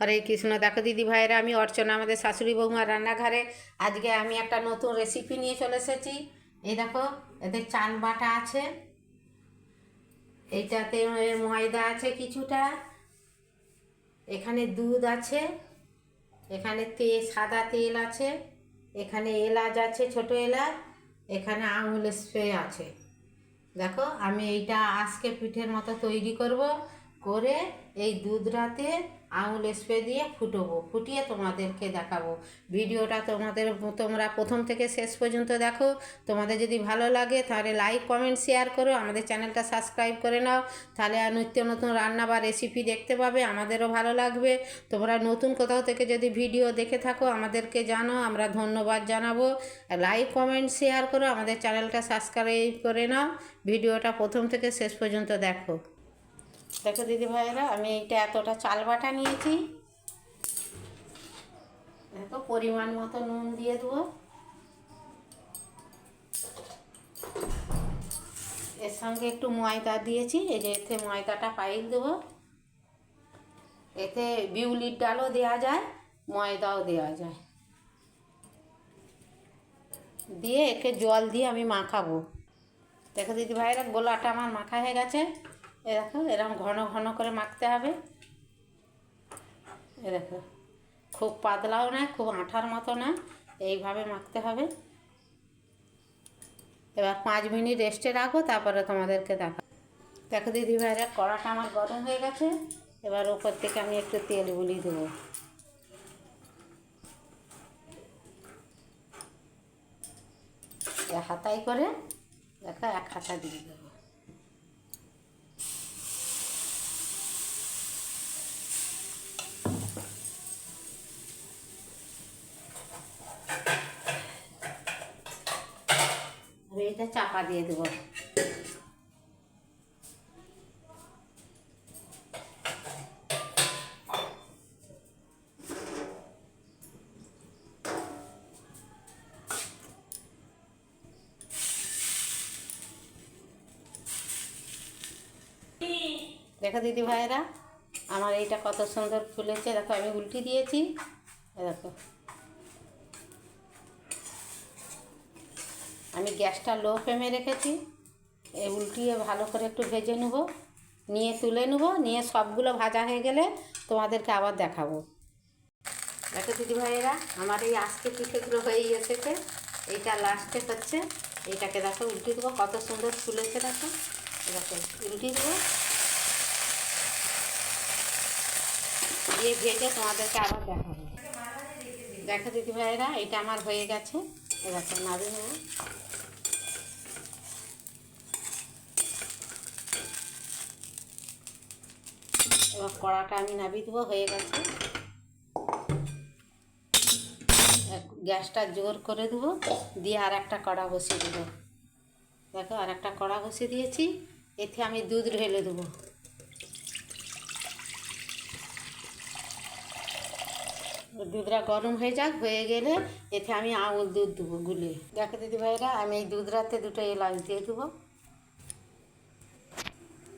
হরে কৃষ্ণ। দেখো দিদি ভাইয়েরা, আমি অর্চনা, আমাদের শাশুড়ি বৌমার রান্নাঘরে। আজকে আমি একটা নতুন রেসিপি নিয়ে চলে এসেছি। এই দেখো, এতে চাল বাটা আছে। এইটাতে ময়দা আছে কিছুটা। এখানে দুধ আছে। এখানে তেল সাদা তেল আছে। এখানে এলাচ আছে, ছোট এলাচ। এখানে আঙুল স্প্রে আছে। দেখো, আমি এইটা আজকে পিঠের মতো তৈরি করব। করে এই দুধটাতে আঙুল স্প্রে দিয়ে ফুটবো, ফুটিয়ে তোমাদেরকে দেখাবো। ভিডিওটা তোমাদের, তোমরা প্রথম থেকে শেষ পর্যন্ত দেখো। তোমাদের যদি ভালো লাগে তাহলে লাইক কমেন্ট শেয়ার করো। আমাদের চ্যানেলটা সাবস্ক্রাইব করে নাও। তাহলে আর নিত্য নতুন রান্না বা রেসিপি দেখতে পাবে। আমাদেরও ভালো লাগবে। তোমরা নতুন কোথাও থেকে যদি ভিডিও দেখে থাকো, আমাদেরকে জানো। আমরা ধন্যবাদ জানাব। লাইক কমেন্ট শেয়ার করো। আমাদের চ্যানেলটা সাবস্ক্রাইব করে নাও। ভিডিওটা প্রথম থেকে শেষ পর্যন্ত দেখো। দেখো দিদি ভাইয়েরা আমি এইটা এতটা চাল বাটা নিয়েছি। দেখো পরিমাণ মতো নুন দিয়ে দেবো। এর সঙ্গে একটু ময়দা দিয়েছি, এই যে এতে ময়দাটা পাইল দেবো। এতে বিউলির ডালও দেওয়া যায়, ময়দাও দেওয়া যায়। দিয়ে একে জল দিয়ে আমি মাখাবো। দেখো দিদি ভাইরা গোলাটা আমার মাখা হয়ে গেছে। এ দেখো, এরকম ঘন ঘন করে মাখতে হবে। এ দেখো, খুব পাতলাও না, খুব আঠার মতো না, এইভাবে মাখতে হবে। এবার পাঁচ মিনিট রেস্টে রাখো, তারপরে তোমাদেরকে দেখো। দেখো দিদি ভাইরা, কড়াটা আমার গরম হয়ে গেছে, এবার ওপর থেকে আমি একটু তেল গুলি দেবো। হাতাই করে, দেখো, এক হাতা দিয়ে দেবো আর এটা চাপা দিয়ে দেবো। দেখো দিদি ভাইয়েরা আমার এইটা কত সুন্দর ফুলেছে। দেখো, আমি উল্টি দিয়েছি। দেখো। আমি গ্যাসটা লো ফ্লেমে রেখেছি। এই উল্টিয়ে ভালো করে একটু ভেজে নেব। নিয়ে তুলে নেব। নিয়ে সবগুলো ভাজা হয়ে গেলে তোমাদেরকে আবার দেখাবো। দেখো দিদি ভাইয়েরা আমার এই আজকে পিঠেগুলো হয়ে এসেছে। এইটা লাস্টে হচ্ছে। এইটাকে দেখো উল্টি দেবো। কত সুন্দর ফুলেছে দেখো। দেখো উল্টি দেবো। দিয়ে ভেজে তোমাদেরকে আবার দেখাবো। দেখো দিদি ভাইয়েরা এটা আমার হয়ে গেছে। এরকম নাড়ি নেব এবার কড়াটা আমি নাবিয়ে দেবো হয়ে গেছে গ্যাসটা জোর করে দেবো দিয়ে আর একটা কড়া বসিয়ে দেবো দেখো আর একটা কড়া বসিয়ে দিয়েছি এতে আমি দুধ ঢেলে দেবো দুধটা গরম হয়ে যাক, হয়ে গেলে এতে আমি আঙুল দুধ দেবো গুলে। দেখো দিদি ভাইরা আমি এই দুধ রাতে দুটো এলাচ দিয়ে দেবো।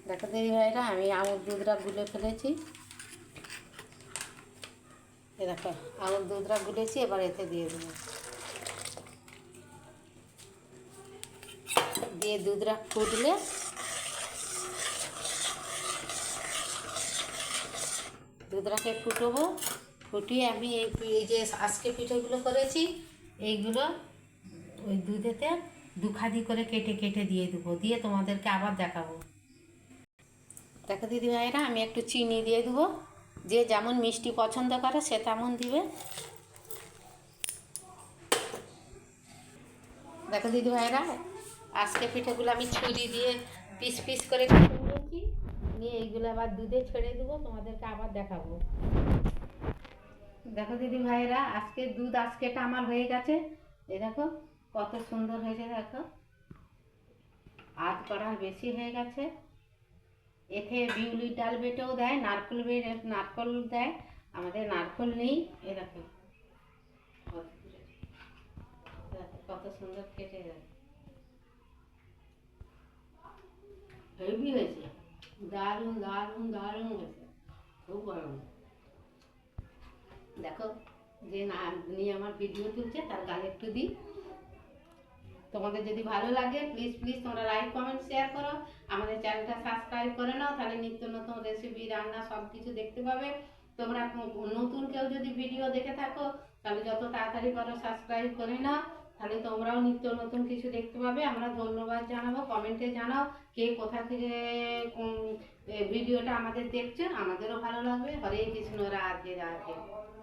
দেখো দিদি ভাইরা আমি আঙুল দুধটা গুলে ফেলেছি। এ দেখো, আঙুল দুধটা গুলেছি, এবার এতে দিয়ে দেবো। দিয়ে দুধটা ফুটলে দুধটাকে ফুটবো। ফুটিয়ে আমি এই এই যে আজকে পিঠেগুলো করেছি, এইগুলো ওই দুধেতে দুখাদি করে কেটে কেটে দিয়ে দেবো। দিয়ে তোমাদেরকে আবার দেখাবো। দেখো দিদি ভাইরা আমি একটু চিনি দিয়ে দেবো। যে যেমন মিষ্টি পছন্দ করে, সে তেমন দিবে। দেখো দিদি ভাইরা আজকে পিঠেগুলো আমি ছুরি দিয়ে পিস পিস করে কেটে নিয়েছি। নিয়ে এইগুলো আবার দুধে ছেড়ে দেবো, তোমাদেরকে আবার দেখাবো। দেখো দিদি ভাইরা আজকে দুধ আজকেটা আমার হয়ে গেছে। এই দেখো, কত সুন্দর হয়েছে দেখো। আধ কড়ার বেশি হয়ে গেছে। এতে বিউলির ডাল বেটেও দেয়, নারকল বেটে নারকল দেয়। আমাদের নারকল নেই, এ দেখো। কত সুন্দর কেটে দেয়। হেভি হয়েছে। দারুণ দারুণ দারুণ হয়েছে। খুব গরম দেখো, যে না নিয়ে আমার ভিডিও তুলছে, তার গায়ে একটু দিই। তোমাদের যদি ভালো লাগে প্লিজ প্লিজ তোমরা লাইক কমেন্ট শেয়ার করো। আমাদের চ্যানেলটা সাবস্ক্রাইব করে নাও, তাহলে নিত্য নতুন রেসিপি রান্না সব কিছু দেখতে পাবে। তোমরা নতুন কেউ যদি ভিডিও দেখে থাকো, তাহলে যত তাড়াতাড়ি পারো সাবস্ক্রাইব করে নাও। তাহলে তোমরাও নিত্য নতুন কিছু দেখতে পাবে। আমরা ধন্যবাদ জানাব কমেন্টে জানাও কে কোথা থেকে ভিডিওটা আমাদের দেখছেন আমাদেরও ভালো লাগবে। হরে কৃষ্ণ, রাধে রাধে।